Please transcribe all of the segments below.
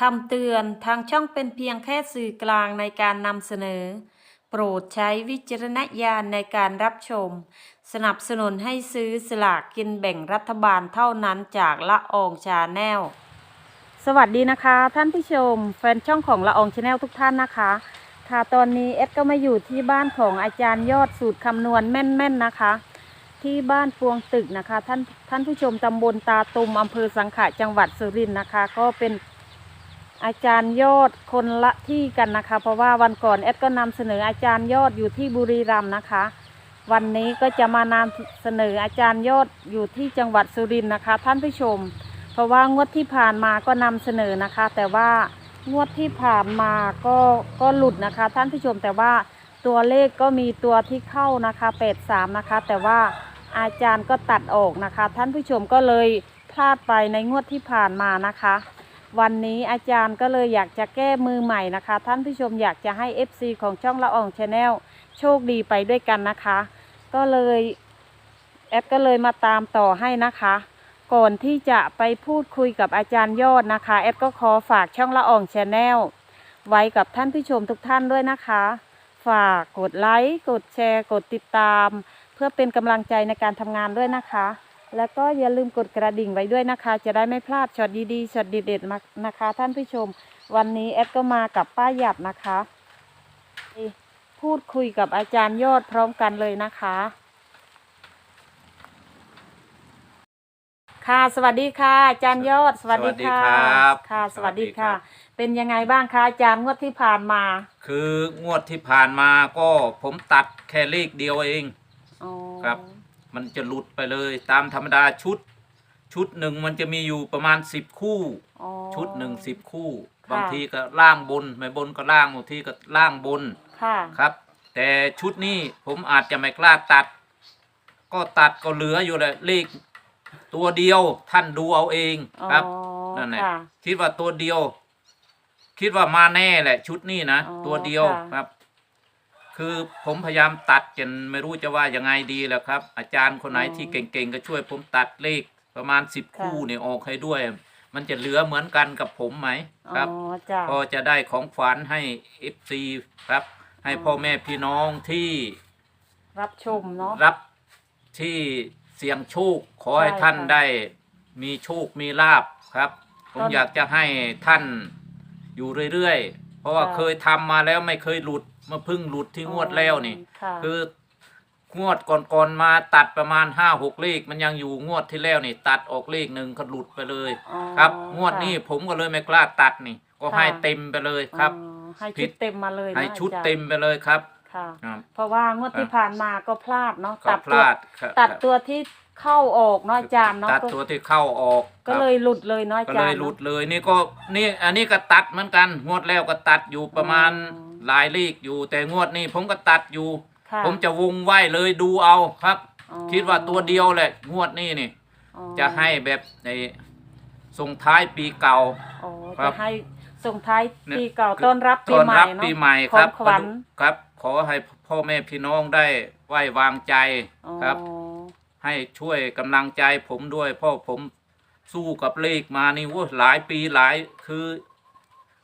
คำเตือนทางช่องเป็นเพียงแค่สื่อกลางในการนำเสนอ โปรดใช้วิจารณญาณในการรับชม สนับสนุนให้ซื้อสลากกินแบ่งรัฐบาลเท่านั้นจากละอองชาแนล สวัสดีนะคะ ท่านผู้ชม แฟนช่องของละอองชาแนลทุกท่านนะคะ ค่ะตอนนี้เอสก็มาอยู่ที่บ้านของอาจารย์ยอดสูตรคำนวณแม่นๆนะคะ ที่บ้านพวงตึกนะคะ ท่านท่านผู้ชมตำบลตาตุมอำเภอสังขะจังหวัดสุรินทร์นะคะ ก็เป็น อาจารย์ยอดคนละที่กันนะคะ เพราะว่าวันก่อนเอสก็นำเสนออาจารย์ยอดอยู่ที่บุรีรัมย์นะคะ วันนี้ก็จะมานำเสนออาจารย์ยอดอยู่ที่จังหวัดสุรินทร์นะคะ ท่านผู้ชม เพราะว่างวดที่ผ่านมาก็นำเสนอนะคะ แต่ว่างวดที่ผ่านมาก็ก็หลุดนะคะ ท่านผู้ชมแต่ว่าตัวเลขก็มีตัวที่เข้านะคะ83นะคะ แต่ว่าอาจารย์ก็ตัดออกนะคะ ท่านผู้ชมก็เลยพลาดไปในงวดที่ผ่านมานะคะ วันนี้อาจารย์ก็เลยอยากจะแก้มือใหม่นะคะ ท่านผู้ชมอยากจะให้ FC ของช่องละอองชาแนลโชคดีไปด้วยกันนะคะ ก็เลยแอดก็เลยมาตามต่อให้นะคะ ก่อนที่จะไปพูดคุยกับอาจารย์ยอดนะคะแอดก็ขอฝากช่องละอองชาแนลไว้กับท่านผู้ชมทุกท่านด้วยนะคะ ฝากกดไลค์กดแชร์ กดติดตาม เพื่อเป็นกำลังใจในการทำงานด้วยนะคะ แล้วก็อย่าลืมกดกระดิ่งไว้ด้วยนะคะ จะได้ไม่พลาดช็อตดีๆช็อตเด็ดๆมานะคะ ท่านผู้ชม วันนี้แอดก็มากับป้าหยัดนะคะ พูดคุยกับอาจารย์ยอดพร้อมกันเลยนะคะ ค่ะสวัสดีค่ะ อาจารย์ยอด สวัสดีค่ะสวัสดีครับค่ะ สวัสดีสวัสดีครัค่ะบเป็นยังไงบ้างคะอาจารย์งวดที่ผ่านมาคืองวดที่ผ่านมาก็ผมตัดแค่เลขเดียวเอง อ๋อครับ มันจะหลุดไปเลย ตามธรรมดาชุด ชุดหนึ่งมันจะมีอยู่ประมาณสิบคู่ อ๋อ ชุดหนึ่งสิบคู่ ค่ะ บางทีก็ล่างบนไม่บนก็ล่างบางทีก็ล่างบนค่ะ ครับ แต่ชุดนี้ผมอาจจะไม่กล้าตัด ก็ตัดก็เหลืออยู่เลยเลขตัวเดียวท่านดูเอาเองครับ อ๋อนั่นแหละค่ะคิดว่าตัวเดียว คิดว่ามาแน่แหละ ชุดนี้นะอ๋อตัวเดียวค่ะ ครับ คือผมพยายามตัดจนไม่รู้จะว่ายังไงดีแล้วครับ อาจารย์คนไหนที่เก่งๆก็ช่วยผมตัดเลขประมาณสิบคู่เนี่ยออกให้ด้วย มันจะเหลือเหมือนกันกับผมไหมครับอ๋อจ้ะ ก็จะได้ของขวัญให้เอฟซีครับ ให้อ๋อพ่อแม่พี่น้องที่ รับชมเนาะ รับที่เสี่ยงโชคขอให้ใช่ท่านค่ะได้มีโชคมีลาบครับ ผมตอนอยากจะให้ท่านอยู่เรื่อยๆ เพราะว่าค่ะ เคยทำมาแล้วไม่เคยหลุด มาเพึ่งหลุดที่งวดแล้วนี่ ค่ะคืองวดก่อนๆมาตัดประมาณห้าหกเลขมันยังอยู่งวดที่แล้วนี่ ตัดออกเลขหนึ่งก็หลุดไปเลยอ๋อครับ งวดค่ะนี้ผมก็เลยไม่กล้าตัดนี่ ก็ค่ะให้เต็มไปเลยครับ อ๋อให้ผิชุดด เต็มมาเลยนะให้ชุดอาจารย์เต็มไปเลยครับค่ะ ครับ เพราะว่างวดที่ครับผ่านมาก็พลาดเนาะก็ตัดพตัวลาดครับตัดตัวที่เข้าออกเนาะอาจารย์เนาะตัดก็ตัวที่เข้าออกก็ครับ เลยหลุดเลยเนาะอาก็จารเลยย์หลุดเนาะเลยนี่ก็นี่อันนี้ก็ตัดเหมือนกันงวดแล้วก็ตัดอยู่ประมาณอ๋อห ลายเลขอยู่ แต่งวดนี้ผมก็ตัดอยู่ ค่ะผมจะวงไว้เลยดูเอาครับ อ๋อคิดว่าตัวเดียวแหละงวดนี้นี่ อ๋อจะให้แบบในส่งท้ายปีเก่า อ๋อครัจะบ ให้ส่งท้ายเนี่ยปีเก่าต้อนรับปีต้อนใหม่รับเนาะปีใหม่ขคอรังบขวัญครับ ขอให้พ่อแม่พี่น้องได้ไว้วางใจครับ อ๋อให้ช่วยกำลังใจผมด้วยเพราะผมสู้กับเลขมานี่โว้ยหลายปีหลายคือ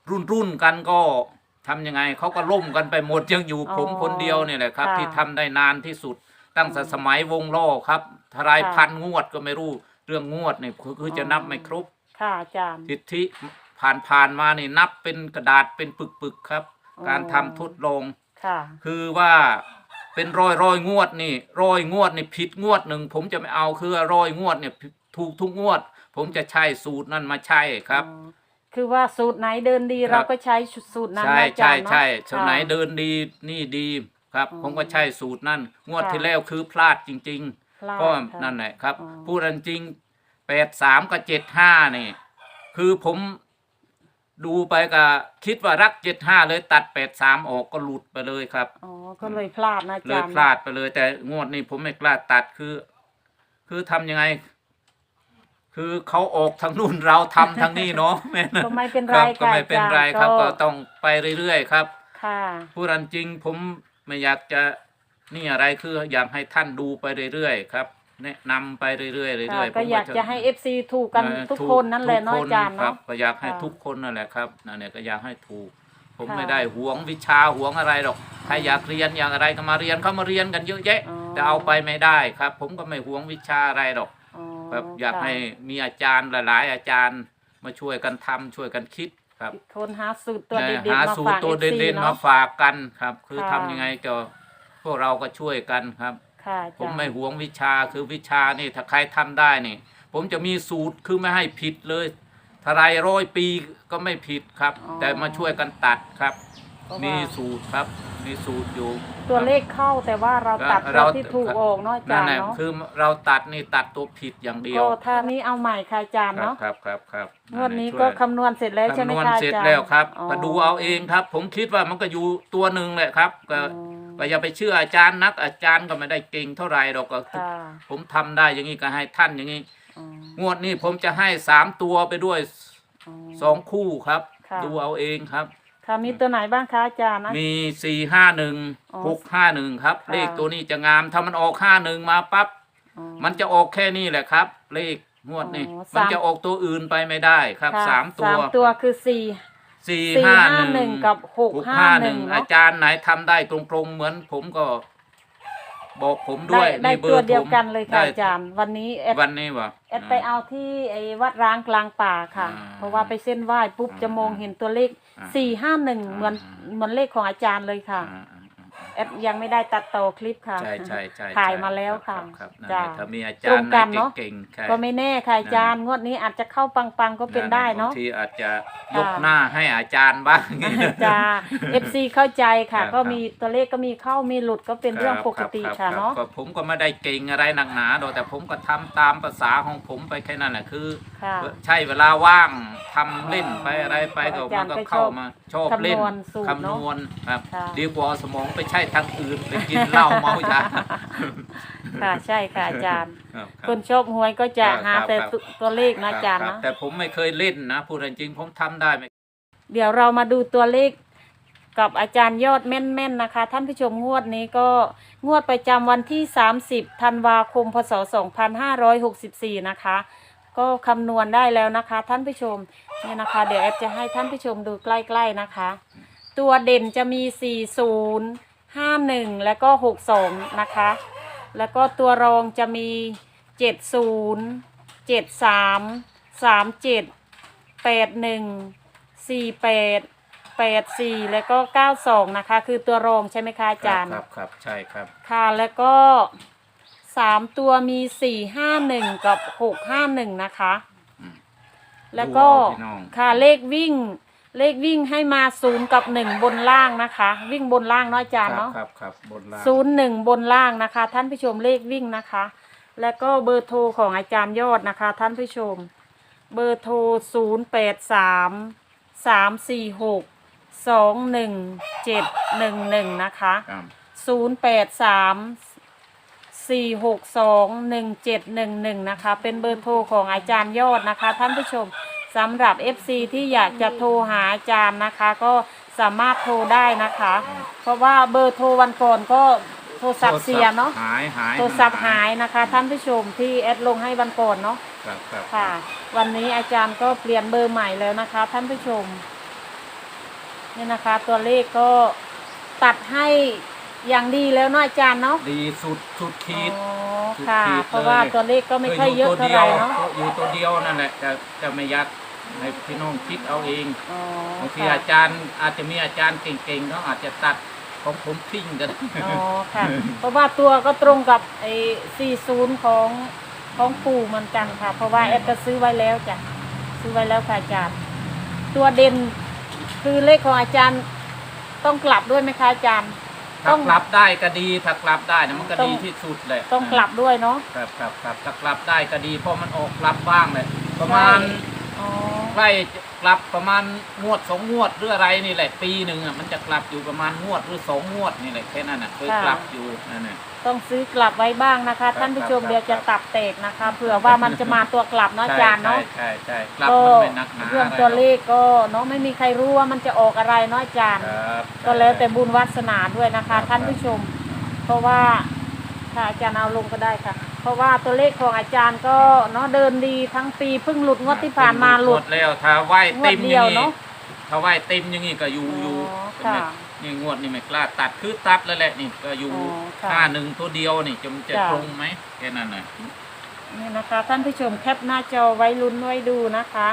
รุ่นรุ่นๆกันก็ ทำยังไงเขาก็ล่มกันไปหมดยังอยู่ผมคนเดียวเนี่ยแหละครับที่ทำได้นานที่สุด ตั้งแต่สมัยวงล่อครับทลายพันงวดก็ไม่รู้เรื่องงวดเนี่ยคือคือจะนับไม่ครบ ค่ะอาจารย์ทิศที่ผ่านผ่านๆมานี่นับเป็นกระดาษเป็นปึกๆครับ อ๋อ การทำทดลอง ค่ะ คือว่าเป็นร้อยร้อยงวดนี่ร้อยงวดนี่ผิดงวดหนึ่งผมจะไม่เอาคือร้อยงวดเนี่ยถูกทุกงวด ผมจะใช้สูตรนั้นมาใช่ครับ อ๋อ คือว่าสูตรไหนเดินดีครับเราก็ใช้สูตรนั้นใช่นะอาจาใช่รย์เนาะใช่ส่วนไหนค่ะเดินดีนี่ดีครับอ๋อผมก็ใช้สูตรนั้นงวดค่ะที่แล้วคือพลาดจริงพลาดๆก็ค่ะ นั่นแหละครับ อ๋อ พูดกันจริงแปดสามกับเจ็ดห้านี่ คือผมดูไปก็คิดว่ารักเจ็ดห้าเลยตัดแปดสามออกก็หลุดไปเลยครับ อ๋อก็เลยพลาดนะอาเลจายรย์พลาดไปเลย แต่งวดนี้ผมไม่กล้าตัดคือ คือทำยังไง คือเขาออกทางนู่นเราทำทางนี้เนาะแม่นะก็ไม่เป็นคไรรับก็ค่ะไม่เป็นไรอาจาครับย์ก็ต้องไปเรื่อยๆครับ ค่ะพูดอันจริงผมไม่อยากจะนี่อะไรคืออยากให้ท่านดูไปเรื่อยๆครับ แนะนำไปเรื่อยๆเรื่ค่ะอยๆก็ผมอยากจะให้เอฟซีถูกกันเอ่อทุกถูคนนั่นแหละทุกเน้อยคจานครัเนาะบก็อยากให้ค่ะทุกคนนั่นแหละครับนั่นเนี่ยก็อยากให้ถูก ผมค่ะไม่ได้หวงวิชาหวงอะไรหรอกใครอยากเรียนอยากอะไรก็มาเรียนเขามาเรียนกันเยอะแยะอ๋อแต่เอาไปไม่ได้ครับ ผมก็ไม่หวงวิชาอะไรหรอก อ๋อแบบอยากค่ะให้มีอาจารย์หลาย ๆ อาจารย์มาช่วยกันทำช่วยกันคิดครับคนหาสูตรตัวเด็ดหาๆมาสูตฝารกตัวเอฟซีเด่นๆมาเนาะฝากกันครับ คือค่ะทำยังไงก็พวกเราก็ช่วยกันครับค่ะผมจ้ะไม่หวงวิชาคือวิชานี่ถ้าใครทำได้นี่ ผมจะมีสูตรคือไม่ให้ผิดเลยถ้าไรร้อยปีก็ไม่ผิดครับ แต่มาช่วยกันตัดครับเพราะมีว่าสูตรครับ มีสูตรอยู่ ตัวเลขเข้าแต่ว่าเราตัดเราตัวที่ถูกออกเนาะอานั่จานรแหย์ละเนาะคือเราตัดนี่ตัดตัวผิดอย่างเดียวก็ถ้านี้เอาใหม่ค่ะอาจารย์ครับเนาะครับครับครับงวดนี้ช่ยก็คำนวณเสร็จแล้วใช่ไหมคำนวณคะอาเสร็จจารย์แล้วครับอ๋อก็ดูเอาเองครับ ผมคิดว่ามันก็อยู่ตัวหนึ่งแหละครับก็อ๋อก็อย่าไปเชื่ออาจารย์นัก อาจารย์ก็ไม่ได้เก่งเท่าไหร่หรอกก็ค่ะผมทำได้อย่างนี้ก็ให้ท่านอย่างนี้อ๋องวดนี้ผมจะให้สามตัวไปด้วยอ๋อสองคู่ครับค่ะดูเอาเองครับ ค่ะมีตัวไหนบ้างคะอาจารย์นะ มีสี่ห้าหนึ่งอ๋อหกห้าหนึ่งครับ ค่ะ เลขตัวนี้จะงามถ้ามันออกห้าหนึ่งมาปั๊บอ๋อ มันจะออกแค่นี้แหละครับ เลขงวดนี้อ๋อมันสามจะออกตัวอื่นไปไม่ได้ครับค่ะสามตัวสามตัวคือสี่สี่สี่ห้าห้าหหนึ่นึ่งงกับหกห้าหนึ่งอาเนาะ จารย์ไหนทำได้ตรงๆเหมือนผมก็ บอกผมด้ได้วยได้นี่บอตัวร์เดียวผมกันเลยค่ะได้อาจารย์ วันนี้แอดวันนี้วะ แอดไปเอาที่ไอ้วัดร้างกลางป่าค่ะ อ่าเพราะว่าไปเส้นไหว้ปุ๊บอ่าจะมองเห็นตัวเลขอ่าสี่ห้าหนึ่งอ่าเหมือนอ่า เหมือนเลขของอาจารย์เลยค่ะ อ่าอ่าอ่าแอ ดยังไม่ได้ตัดต่อคลิปค่ะ ใช่ใช่ใช่ถ่ายใช่มาแล้วค่ะรับรับนั่นจ้าแหละถ้ามีอาตจารรงย์กันไหนเนาะเก่งๆใช่ก็ไม่แน่ค่ะอาจารย์งวดนี้อาจจะเข้าปังๆก็เป็นได้เนาะบางทีอาจจะยกค่ะหน้าให้อาจารย์บ้างจ้า FC เข้าใจค่ะครับก็มีตัวเลขก็มีเข้ามีหลุดก็เป็นเรื่องปกติรับค่ะรับเนาะก็ผมก็ไม่ได้เก่งอะไรหนักหนาหรอกแต่ผมก็ทำตามภาษาของผมไปแค่นั้นแหละคือค่ะใช่เวลาว่างทำเล่นไปอะไรไปก็อาจารมันย์ก็ก็เข้าชอบมาชอบเล่นคำนวณสูตรคำนวณครับค่ะดีกว่าเอาสมองไปใช้ทางอื่นไปกินเหล้าเมายา ค่ะใช่ค่ะอาจารย์ รับคนชอบหวยก็จะครับหาแต่ครับตัวตัวเลขนะอาจารย์คบนะแต่ผมไม่เคยเล่นนะพูดจริงๆผมทำได้ไหมเดี๋ยวเรามาดูตัวเลขกับอาจารย์ยอดแม่นๆนะคะ ท่านผู้ชมงวดนี้ก็งวดประจำวันที่ 30ธันวาคมพศ 2564 นะคะ ก็คำนวณได้แล้วนะคะ ท่านผู้ชมเนี่ยนะคะ เดี๋ยวแอปจะให้ท่านผู้ชมดูใกล้ ๆนะคะ ตัวเด่นจะมี 40 51แล้วก็62นะคะ แล้วก็ตัวรองจะมี70 73 37 81 48 84แล้วก็92นะคะ คือตัวรองใช่ไหมคะอาจารย์ ครับครับใช่ครับ ค่ะแล้วก็3ตัวมี4 5 1กับ6 5 1นะคะอืมแล้วก็ดูเอาพี่น้อง ค่ะเลขวิ่ง เลขวิ่งให้มา0กับ1บนล่างนะคะ วิ่งบนล่างเนาะอาจารย์ครับเนาะครับครับบนล่างศูนย์หนึ่งบนล่างนะคะ ท่านผู้ชมเลขวิ่งนะคะ แล้วก็เบอร์โทรของอาจารย์ยอดนะคะ ท่านผู้ชม เบอร์โทรศูนย์แปดสามสามสี่หกสองหนึ่งเจ็ดหนึ่งหนึ่งนะคะ ครับศูนย์แปดสามสี่หกสองหนึ่งเจ็ดหนึ่งหนึ่งนะคะ เป็นเบอร์โทรของอาจารย์ยอดนะคะ ท่านผู้ชม สำหรับ FC ที่อยากจะโทรหาอาจารย์นะคะ ก็สามารถโทรได้นะคะ เพราะว่าเบอร์โทรวันก่อนก็โทรศัพท์เสียเนาะหายหายโทรศัพท์หายนะคะ ท่านผู้ชมที่แอดลงให้วันก่อนเนาะครับครับค่ะ วันนี้อาจารย์ก็เปลี่ยนเบอร์ใหม่แล้วนะคะ ท่านผู้ชมนี่นะคะ ตัวเลขก็ตัดให้อย่างดีแล้วเนาะอาจารย์เนาะดีสุดสุดขีด อ๋อสุด ค่ะ ขีดเพราะว่าเลยตัวเลขก็ไม่ค่อยเยอะเท่าไหร่เนาะอยู่ตัวเดียวนั่นแหละจะจะไม่ยักให้พี่น้องคิดเอาเองอ๋อบางทีค่ะอาจารย์อาจจะมีอาจารย์เก่งๆเขาอาจจะตัดของผมทิ้งกัน อ๋อค่ะ เพราะว่าตัวก็ตรงกับไอ้40ของของปู่เหมือนกันค่ะ เพราะว่าแอดก็ซื้อไว้แล้วจ้ะซื้อไว้แล้วค่ะอาจารย์ ตัวเด่นคือเลขของอาจารย์ต้องกลับด้วยไหมคะอาจารย์ ถ้ากลับได้ก็ดีถ้ากลับได้นะมันก็ต้องดีที่สุดเลยต้องกลับด้วยเนาะครับครับครับถ้ากลับได้ก็ดี เพราะมันออกกลับบ้างเลยประมาณอ๋อใกล้จะกลับประมาณงวดสองงวดหรืออะไรนี่แหละ ปีหนึ่งอะมันจะกลับอยู่ประมาณงวดหรือสองงวดนี่แหละแค่นั้นน่ะเคยกลับอยู่นั่นน่ะ ต้องซื้อกลับไว้บ้างนะคะ ท่านผู้ชมครับเดี๋ยวจะตับแตกนะคะเผื่อว่ามันจะมาตัวกลับเนาะอาจารย์เนาะใช่ใช่ใช่กลับก็มันไม่หนักหนาเรื่องตัวเลขก็เนาะไม่มีใครรู้ว่ามันจะออกอะไรเนาะอาจารย์ครับก็แล้วแต่บุญวาสนาด้วยนะคะครับท่านผู้ชม เพราะว่าถ้าอาจารย์เอาลงก็ได้ค่ะ เพราะว่าตัวเลขของอาจารย์ก็เนาะเดินดีทั้งปีเพิ่งหลุดงวดที่ผ่านมาหลุดแล้วถ้าไหวเต็มงวดเดีอย่ายวงเนนี้อะถ้าไหวเต็มอย่างนี้ก็อยู่อ๋ออยู่ค่ะใช่ไหม นี่งวดนี่ไม่กล้าตัดคือตัดแล้วแหละนี่ก็อยู่อ๋อค่ะห้าหนึ่งตัวเดียวนี่จะมันจะจ้ะ ตรงไหมแค่นั้นน่ะ นี่นะคะ ท่านผู้ชมแคปหน้าจอไว้ลุ้นไว้ดูนะคะ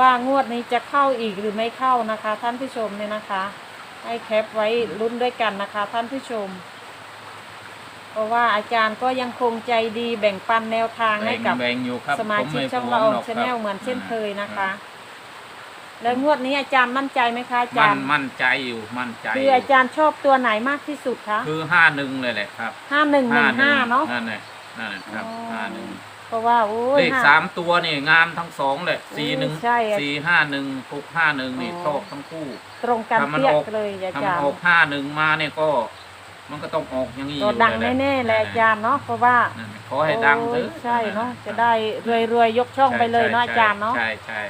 ว่างวดนี้จะเข้าอีกหรือไม่เข้านะคะ ท่านผู้ชมเนี่ยนะคะ ให้แคปไว้ลุ้นด้วยกันนะคะ ท่านผู้ชม เพราะว่าอาจารย์ก็ยังคงใจดีแบ่งปันแนวทางให้กับ แบ่งๆอยู่ครับสมาชิกผไช่องหวเราอองหรกชาแนลครับเหมือนเช่นเคยนะคะ แล้วงวดนี้อาจารย์มั่นใจไหมคะอามัจานรย์มั่นใจอยู่มั่นใจคืออาจารย์ชอบตัวไหนมากที่สุดคะคือห้าหนึ่งเลยแหละครับห้าหนึ่งหนึ่งห้าเนาะ นั่นแหละนั่นแหละครับอ๋อ ห้าหนึ่งเพราะว่าโอ้ยเลขห้ สามตัวนี่งามทั้งสองเลยสี่หนึ่งใช่อะสี่ห้าหนึ่งหกห้าหนึ่งนี่อ๋อ ชอบทั้งคู่ ตรงกันถ้ามันเปียอกอก เลยอาทำจารย์ ออกห้าหนึ่งมาเนี่ยก็ มันก็ต้องออกอย่างนี้ตัวอยู่ดังหละแน่ๆเลยอาจารย์เนาะเพราะว่านั่นแหละขอให้ดังเถโอ้อะยใช่เนาะจะได้รวยๆยกช่องไปเลยเนาะอาจารย์เนาะใช่ใช่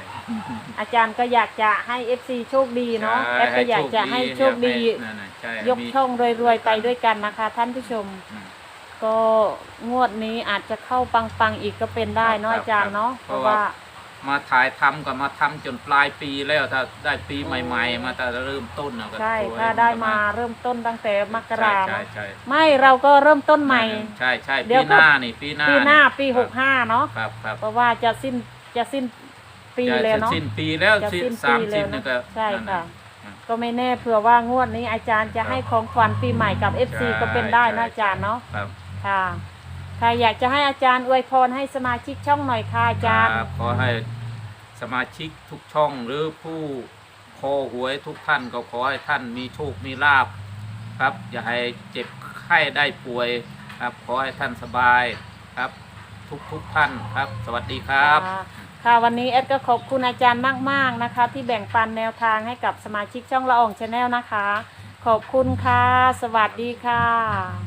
อาจารย์ก็อยากจะให้เอฟซีโชคดีเนาะใช่และก็อยากจะให้โชคดีนั่นน่ะใช่ยกมีช่องรวยๆไปด้วยกันนะคะ ท่านผู้ชมอืมก็งวดนี้อาจจะเข้าปังๆอีกก็เป็นได้เนาะครับอาจารย์เนาะครับเพราะว่า มาถ่ายทำกับมาทำจนปลายปีแล้วถ้าได้ปีใหม่ ๆ มาแต่เริ่มต้นนะก็ใช่สวยถ้าได้มาเริ่มต้นตั้งแต่มกราใช่เนาะใช่ไม่เราก็เริ่มต้นใช่ใหม่ ใช่ใช่เดี๋ปียวหน้านี่ปีหน้าปีหน้าปีครับหกห้าเนาะครับครับเพราะว่าจะสิ้นจะสิ้นปีจะแล้วเนาะสิ้นปีแล้วจะสิ้นสิ้นสามปีสิ้นแล้วนี่นะก็ใช่นั่นน่ค่ะก็ไม่แน่เผื่อว่างวดนี้อาจารย์จะให้ของขวัญปีใหม่กับ FC ใช่ก็เป็นได้นะใช่อาจารย์เนาะครับค่ะ ค่ะอยากจะให้อาจารย์อวยพรให้สมาชิกช่องหน่อยค่ะอาจารย์ ครับขอให้สมาชิกทุกช่องหรือผู้คอหวยทุกท่านก็ขอให้ท่านมีโชคมีลาบครับ อย่าให้เจ็บไข้ได้ป่วยครับ ขอให้ท่านสบายครับ ทุกทุกๆท่านครับ สวัสดีครับ ค่ะค่ะวันนี้เอ็ดก็ขอบคุณอาจารย์มาก ๆนะคะ ที่แบ่งปันแนวทางให้กับสมาชิกช่องละอองชาแนลนะคะ ขอบคุณค่ะ สวัสดีค่ะ